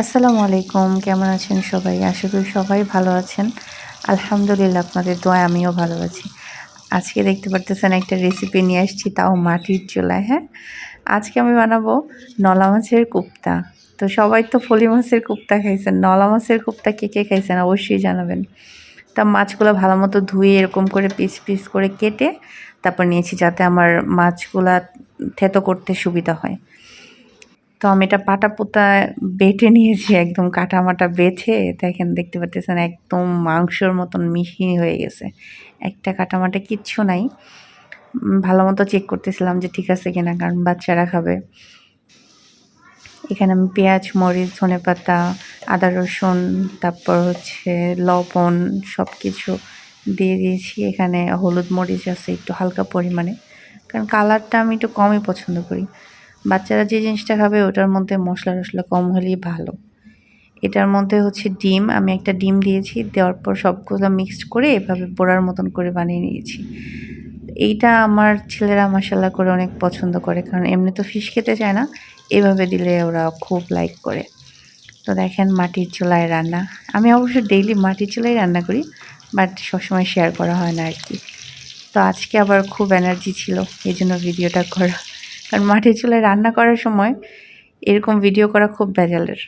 আসসালামু আলাইকুম, কেমন আছেন সবাই? আশা করি সবাই ভালো আছেন। আলহামদুলিল্লাহ, আপনাদের দোয়া আমিও ভালো আছি। আজকে দেখতে পারতেছেন একটা রেসিপি নিয়ে আসছি, তাও মাটির চুলায় হ্যাঁ? আজকে আমি বানাবো নলা মাছের কুপ্তা। তো সবাই তো ফলি মাছের কুপ্তা খাইছেন, নলা মাছের কুপ্তা কে কে খাইছেন অবশ্যই জানাবেন। তা মাছগুলো ভালো মতো ধুয়ে এরকম করে পিস পিস করে কেটে তারপর নিয়েছি যাতে আমার মাছগুলা থেতো করতে সুবিধা হয়। তো আমি এটা পাটা পোতা বেটে নিয়েছি, একদম কাটা মাটা বেছে দেখেন, দেখতে পাচ্ছেন, একদম মাংসর মতন মিহি হয়ে গেছে। একটা কাটা মাটা কিচ্ছু নাই। ভালো মতো চেক করতেছিলাম যে ঠিক আছে কিনা, কারণ বাচ্চারা খাবে। এখানে আমি পেঁয়াজ, মরিচ ধনে পাতা আদা, রসুন, তারপর হচ্ছে লবণ সব কিছু দিয়ে দিয়েছি। এখানে হলুদ মরিচ আছে একটু হালকা পরিমাণে, কারণ কালারটা আমি একটু কমই পছন্দ করি। বাচ্চারা যে জিনিসটা খাবে ওটার মধ্যে মশলা টশলা কম হলেই ভালো। এটার মধ্যে হচ্ছে ডিম, আমি একটা ডিম দিয়েছি, দেওয়ার পর সবগুলো মিক্সড করে এভাবে বোড়ার মতন করে বানিয়ে নিয়েছি। এইটা আমার ছেলেরা মশালা করে অনেক পছন্দ করে, কারণ এমনি তো ফিশ খেতে চায় না, এভাবে দিলে ওরা খুব লাইক করে। তো দেখেন মাটির চুলায় রান্না, আমি অবশ্য ডেইলি মাটির চুলায় রান্না করি বাট সবসময় শেয়ার করা হয় না আর কি। তো আজকে আবার খুব এনার্জি ছিল, এই জন্য ভিডিওটা করা কারণ মাটির চুলায় রান্না করার সময় এরকম ভিডিও করা খুব ভেজালের